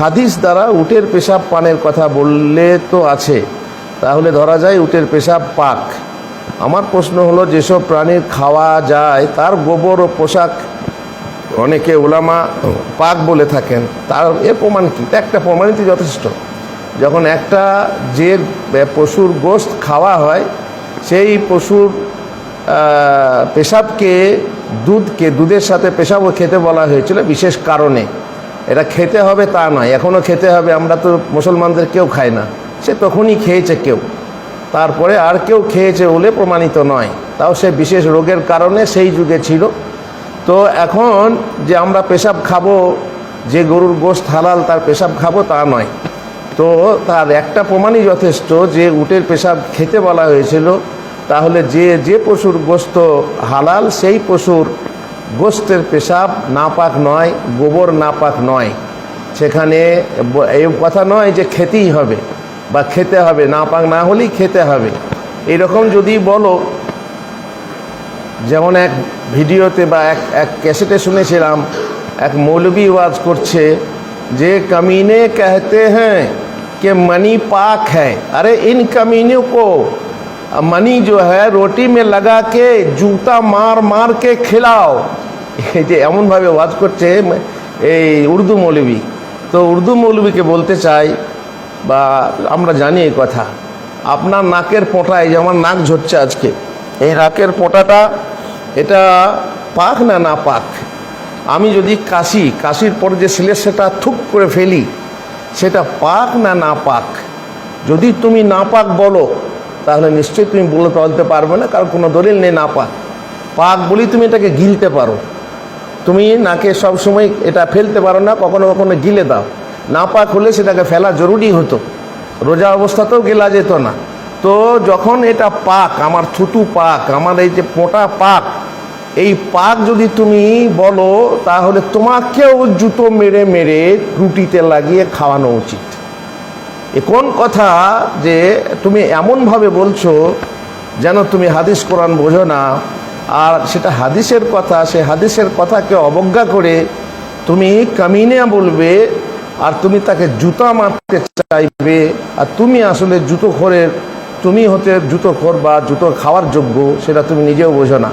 হাদিস দ্বারা উটের পেশাব পানের কথা বললে তো আছে। তাহলে ধরা যায় উটের পেশাব পাক। আমার প্রশ্ন হলো, যেসব প্রাণীর খাওয়া যায়, তার গোবর ও পোশাক অনেকে ওলামা পাক বলে থাকেন। তার এর প্রমাণ কি? একটা প্রমাণিত যথেষ্ট। যখন একটা যে পশুর গোস্ত খাওয়া হয়, সেই পশুর পেশাবকে দুধকে, দুধের সাথে পেশাবও খেতে বলা হয়েছিল বিশেষ কারণে। এটা খেতে হবে তা নয় এখনও খেতে হবে, আমরা তো মুসলমানদের কেউ খায় না। সে তখনই খেয়েছে কেউ। তারপরে আর কেউ খেয়েছে বলে প্রমাণিত নয়। তাও সে বিশেষ রোগের কারণে সেই যুগে ছিল। তো এখন যে আমরা পেশাব খাব, যে গরুর গোশত হালাল তার পেশাব খাব তা নয়। তো তার একটা প্রমাণই যথেষ্ট যে উটের পেশাব খেতে বলা হয়েছিল, তাহলে যে যে পশুর গোস্ত হালাল, সেই পশুর গোস্তের পেশাব নাপাক নয় গোবর নাপাক নয় সেখানে ব- এই কথা নয় যে খেতেই হবে বা খেতে হবে নাপাক না হলেই খেতে হবে এরকম যদি বলো যেমন এক ভিডিওতে বা এক এক ক্যাসেটে শুনেছিলাম এক মৌলবী ওয়াজ করছে যে कमीने कहते हैं कि मनी पाक है अरे इन कमीनों को मनी जो है रोटी में लगा के जूता मार मार के खिलाओ এই যে এমনভাবে ওয়াজ করছে এই উর্দু মৌলবী তো উর্দু মৌলবীকে বলতে চাই বা আমরা জানি এই কথা আপনার নাকের পোঁটায় যে আমার নাক ঝরছে আজকে এই নাকের পোঁটাটা এটা পাক না না পাক আমি যদি কাশি কাশির পর যে সিলে সেটা থুক করে ফেলি সেটা পাক না না পাক যদি তুমি না পাক বলো তাহলে নিশ্চয়ই তুমি বলে বলতে পারবে না, কারণ কোনো দলিল নেই না পাক। পাক বলি তুমি এটাকে গিলতে পারো। তুমি নাকে সব সময় এটা ফেলতে পারো না, কখনো কখনো গিলে দাও। না পাক হলে সেটাকে ফেলা জরুরি হতো। রোজা অবস্থাতেও গেলা যেত না। তো যখন এটা পাক, আমার থুতু পাক, আমার এই যে পোটা পাক, এই পাক যদি তুমি বলো, তাহলে তোমাকেও জুতো মেরে মেরে রুটিতে লাগিয়ে খাওয়ানো উচিত। এ কোন কথা যে তুমি এমনভাবে বলছো যেন তুমি হাদিস কোরআন বোঝো না? আর সেটা হাদিসের কথা, সে হাদিসের কথাকে অবজ্ঞা করে তুমি কামিনে বলবে আর তুমি তাকে জুতা মারতে চাইবে। আর তুমি আসলে জুতো খোরের তুমি হতে জুতো খোর বা জুতো খাওয়ার যোগ্য, সেটা তুমি নিজেও বোঝো না।